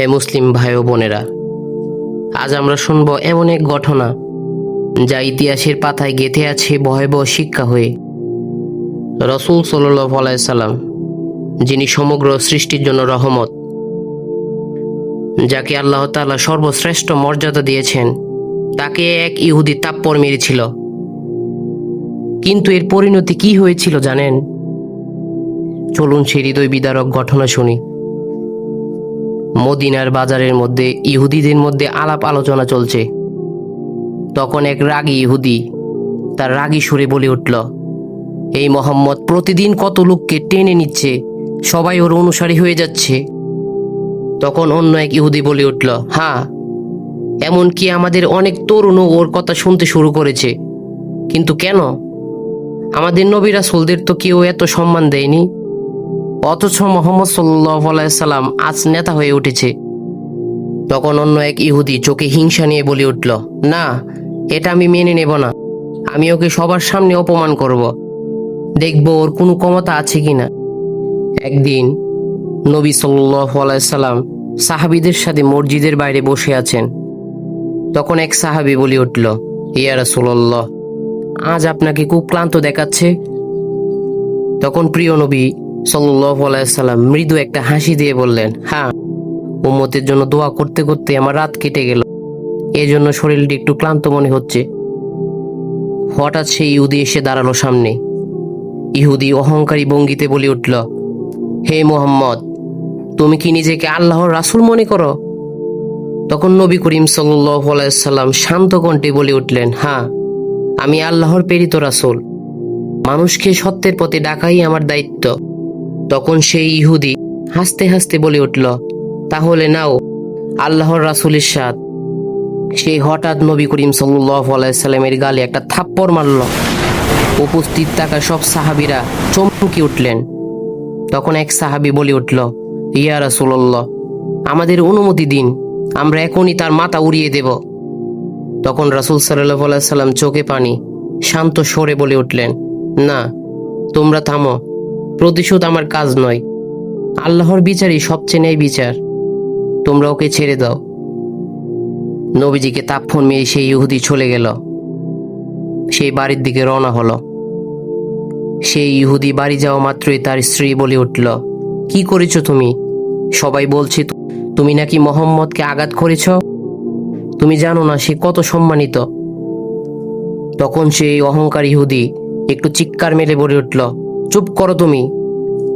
হে মুসলিম ভাই ও বোনেরা, আজ আমরা শুনব এমন এক ঘটনা যা ইতিহাসের পাতায় গেঁথে আছে ভয়াবহ শিক্ষা হয়ে। রসুল আলাইসাল্লাম যিনি সমগ্র সৃষ্টির জন্য রহমত, যাকে আল্লাহ তাআলা সর্বশ্রেষ্ঠ মর্যাদা দিয়েছেন, তাকে এক ইহুদি তাপ্পর মেরেছিল। কিন্তু এর পরিণতি কি হয়েছিল জানেন? চলুন সে হৃদয় বিদারক ঘটনা শুনি। মদিনার বাজারের মধ্যে, ইহুদিদের মধ্যে আলাপ আলোচনা চলছে। তখন এক রাগী ইহুদি তার রাগী সুরে বলে উঠল, এই মোহাম্মদ, প্রতিদিন কত লোককে টেনে নিচ্ছে, সবাই ওর অনুসারী হয়ে যাচ্ছে। তখন অন্য এক ইহুদি বলে উঠল হ্যাঁ এমনকি আমাদের অনেক তরুণও ওর কথা শুনতে শুরু করেছে। কিন্তু কেন? আমাদের নবী রাসূলদের তো কেউ এত সম্মান দেয়নি। অথচ মোহাম্মদ সাল্লাম আজ নেতা হয়ে উঠেছে। তখন অন্য এক ইহুদি চোখে হিংসা নিয়ে বলে উঠল, না, এটা আমি মেনে নেব না। আমি ওকে সবার সামনে অপমান করব। দেখব ওর কোনো ক্ষমতা আছে কি না একদিন নবী সাল্লাম সাহাবিদের সাথে মসজিদের বাইরে বসে আছেন। তখন এক সাহাবি বলে উঠল, ইয়া রাসূলুল্লাহ, আজ আপনাকে খুব ক্লান্ত দেখাচ্ছে। তখন প্রিয় নবী সাল্লাম মৃদু একটা হাসি দিয়ে বললেন হ্যাঁ উম্মতের জন্য দোয়া করতে করতে আমার রাত কেটে গেল। এই জন্য শরীরটি একটু ক্লান্ত মনে হচ্ছে। হঠাৎ সেই ইহুদি এসে দাঁড়াল সামনে। ইহুদি অহংকারী ভঙ্গিতে বলে উঠল, হে মোহাম্মদ, তুমি কি নিজেকে আল্লাহর রাসুল মনে করো? তখন নবী করিম সাল্লাম শান্ত কণ্ঠে বলে উঠলেন হ্যাঁ আমি আল্লাহর প্রেরিত রাসুল। মানুষকে সত্যের পথে ডাকাই আমার দায়িত্ব। তখন সেই ইহুদি হাসতে হাসতে বলে উঠল, তাহলে নাও, আল্লাহর রাসূলের সাথ সেই হঠাৎ নবী করিম সাল্লামের গালে একটা থাপ্পড় মারল। উপস্থিত থাকা সব সাহাবিরা চমকে উঠলেন। তখন এক সাহাবি বলে উঠল, ইয়া রাসূলুল্লাহ, আমাদের অনুমতি দিন, আমরা এখনই তার মাথা উড়িয়ে দেব। তখন রাসূল সাল্লাহ সাল্লাম চোখে পানি, শান্ত স্বরে বলে উঠলেন, না, তোমরা থামো। প্রতিশোধ আমার কাজ নয়। আল্লাহর বিচারই সবচেয়ে ন্যায় বিচার। তোমরা ওকে ছেড়ে দাও। নবীজিকে তাপ্ফন মেয়ে সেই ইহুদি চলে গেল। সেই বাড়ির দিকে রওনা হলো। সেই ইহুদি বাড়ি যাওয়া মাত্রই তার স্ত্রী বলে উঠল, কি করেছ তুমি? সবাই বলছে, তুমি নাকি মোহাম্মদকে আঘাত করেছ? তুমি জানো না সে কত সম্মানিত? তখন সেই অহংকার ইহুদি একটু চিৎকার মেলে বলে উঠল চুপ করো তুমি।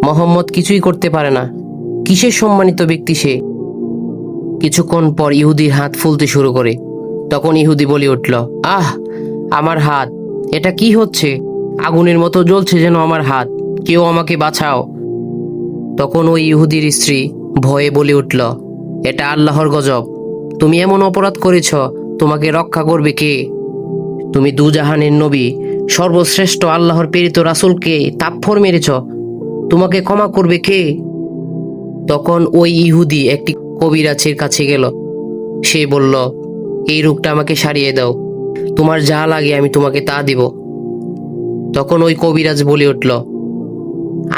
মোহাম্মদ কিছুই করতে পারে না। কিসের সম্মানিত ব্যক্তি সে? কিছুক্ষণ পর ইহুদির হাত ফুলতে শুরু করে। তখন ইহুদি বলে উঠল, আহ, আমার হাত, এটা কি হচ্ছে? আগুনের মতো জ্বলছে যেন আমার হাত, কেউ আমাকে বাঁচাও। তখন ওই ইহুদির স্ত্রী ভয়ে বলে উঠল, এটা আল্লাহর গজব। তুমি এমন অপরাধ করেছ, তোমাকে রক্ষা করবে কে? তুমি দুজাহানের নবী সর্বশ্রেষ্ঠ আল্লাহর প্রেরিত রাসূলকে তাপ্ফর মেরেছ। তোমাকে ক্ষমা করবে কে? তখন ওই ইহুদি একটি কবিরাজের কাছে গেল। সে বলল, এই রোগটা আমাকে সারিয়ে দাও। তোমার যা লাগে আমি তোমাকে তা দিব। তখন ওই কবিরাজ বলে উঠল,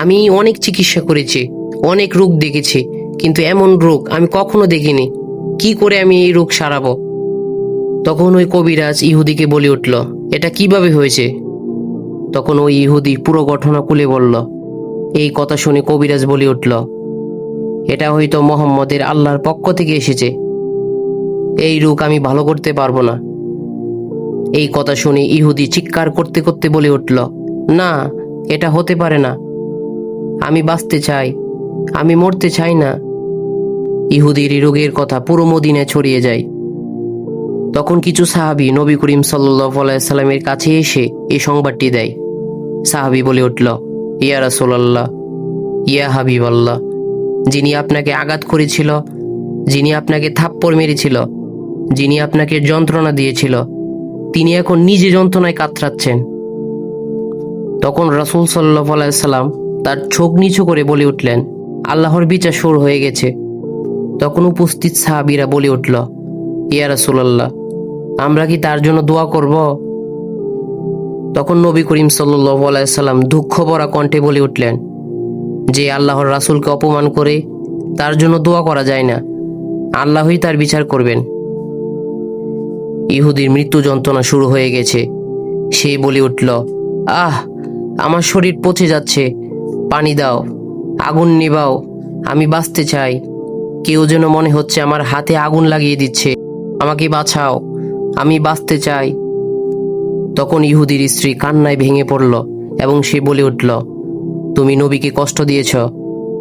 আমি অনেক চিকিৎসা করেছি, অনেক রোগ দেখেছি, কিন্তু এমন রোগ আমি কখনো দেখিনি। কি করে আমি এই রোগ সারাবো? তখন ওই কবিরাজ ইহুদিকে বলে উঠল এটা কীভাবে হয়েছে? তখন ওই ইহুদি পুরো ঘটনা খুলে বলল, এই কথা শুনে কবিরাজ বলে উঠল, এটা হয়তো মোহাম্মদের আল্লাহর পক্ষ থেকে এসেছে। এই রোগ আমি ভালো করতে পারব না। এই কথা শুনে ইহুদি চিৎকার করতে করতে বলে উঠল, না, এটা হতে পারে না। আমি বাঁচতে চাই, আমি মরতে চাই না। ইহুদির রোগের কথা পুরো মদিনায় ছড়িয়ে যায়। তখন কিছু সাহাবি নবী করিম সাল্লামের কাছে এসে এই সংবাদটি দেয়। সাহাবি বলে উঠল, ইয়া রাসূলুল্লাহ, ইয়া হাবিব আল্লাহ যিনি আপনাকে আঘাত করেছিল, যিনি আপনাকে থাপ্পড় মেরেছিল, যিনি আপনাকে যন্ত্রণা দিয়েছিল, তিনি এখন নিজে যন্ত্রণায় কাতরাচ্ছেন। তখন রাসূল সাল্লাহ সাল্লাম তার চোখ নিচু করে বলে উঠলেন, আল্লাহর বিচার শুরু হয়ে গেছে। তখন উপস্থিত সাহাবিরা বলে উঠল, ইয়া রাসূলুল্লাহ আমরা কি তার জন্য দোয়া করব? তখন নবী করিম সাল্লাম দুঃখ ভরা কণ্ঠে বলে উঠলেন, যে আল্লাহর রাসূলকে অপমান করে তার জন্য দোয়া করা যায় না, আল্লাহই তার বিচার করবেন। ইহুদির মৃত্যু যন্ত্রণা শুরু হয়ে গেছে। সে বলে উঠল, আহ, আমার শরীর পচে যাচ্ছে, পানি দাও, আগুন নিবাও আমি বাঁচতে চাই। কেউ যেন মনে হচ্ছে আমার হাতে আগুন লাগিয়ে দিচ্ছে, আমাকে বাঁচাও। আমি বাঁচতে চাই। তখন ইহুদির স্ত্রী কান্নায় ভেঙে পড়ল এবং সে বলে উঠল, তুমি নবীকে কষ্ট দিয়েছ,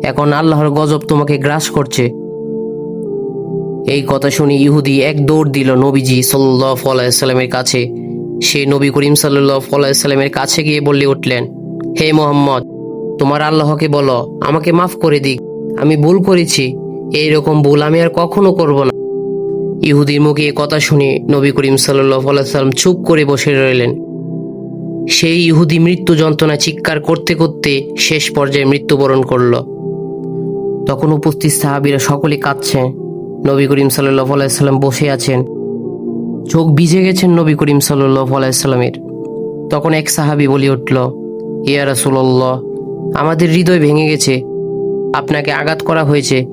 এখন আল্লাহর গজব তোমাকে গ্রাস করছে। এই কথা শুনে ইহুদি এক দৌড় দিল নবীজি সাল্লাহ কাছে। সে নবী করিম সাল্লাহ আলাইসাল্লামের কাছে গিয়ে বলে উঠলেন, হে মোহাম্মদ, তোমার আল্লাহকে বলো, আমাকে মাফ করে দিক, আমি ভুল করেছি এই রকম ভুল আমি আর কখনো করব না। ইহুদির মুখে এ কথা শুনে নবী করিম আলাইসাল্লাম চুপ করে বসে রইলেন। সেই ইহুদি মৃত্যু যন্ত্রণা চিৎকার করতে করতে শেষ পর্যায়ে মৃত্যুবরণ করল। তখন উপস্থিত সাহাবীরা সকলে কাঁদছে। নবী করিম সাল্লাহ বসে আছেন। চোখ ভিজে গেছেন নবী করিম সাল্লাহ আলাইসাল্লামের তখন এক সাহাবি বলে উঠল, ইয়া রাসুল্লাহ আমাদের হৃদয় ভেঙে গেছে। আপনাকে আঘাত করা হয়েছে।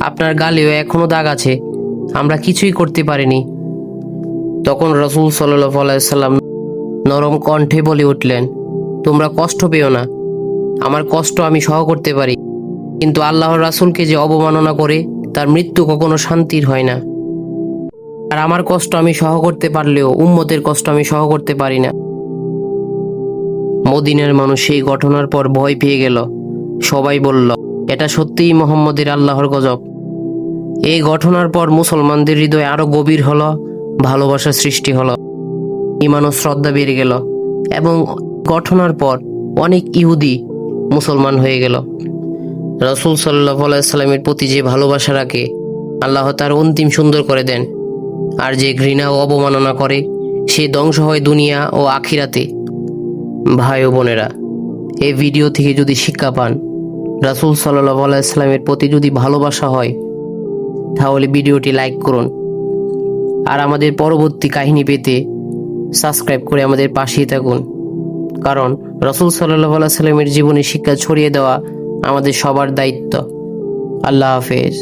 আপনার গালেও এখনও দাগ আছে। আমরা কিছুই করতে পারিনি। তখন রসুল আলাইসাল্লাম নরম কণ্ঠে বলে উঠলেন, তোমরা কষ্ট পেও না। আমার কষ্ট আমি সহ করতে পারি। কিন্তু আল্লাহর রাসুলকে যে অবমাননা করে, তার মৃত্যু কখনো শান্তির হয় না। আর আমার কষ্ট আমি সহ করতে পারলেও উম্মতের কষ্ট আমি সহ করতে পারি না। মদিনের মানুষ সেই ঘটনার পর ভয় পেয়ে গেল। সবাই বলল, এটা সত্যিই মোহাম্মদের আল্লাহর গজব। এই ঘটনার পর মুসলমানদের হৃদয়ে আরও গভীর হলো, ভালোবাসা সৃষ্টি হলো ইমান ও শ্রদ্ধা বেড়ে গেল এবং ঘটনার পর অনেক ইহুদি মুসলমান হয়ে গেল। রসুল সাল্লাহ সাল্লামের প্রতি যে ভালোবাসা রাখে, আল্লাহ তার অন্তিম সুন্দর করে দেন। আর যে ঘৃণা ও অবমাননা করে, সে ধ্বংস হয় দুনিয়া ও আখিরাতে। ভাই ও বোনেরা, এই ভিডিও থেকে যদি শিক্ষা পান, রাসুল সাল্লাহ আলাইস্লামের প্রতি যদি ভালোবাসা হয় তাহলে ভিডিওটি লাইক করুন। আর আমাদের পরবর্তী কাহিনী পেতে সাবস্ক্রাইব করে আমাদের পাশেই থাকুন। কারণ রসুল সাল্লাহ সাল্লামের জীবনে শিক্ষা ছড়িয়ে দেওয়া আমাদের সবার দায়িত্ব। আল্লাহ হাফেজ।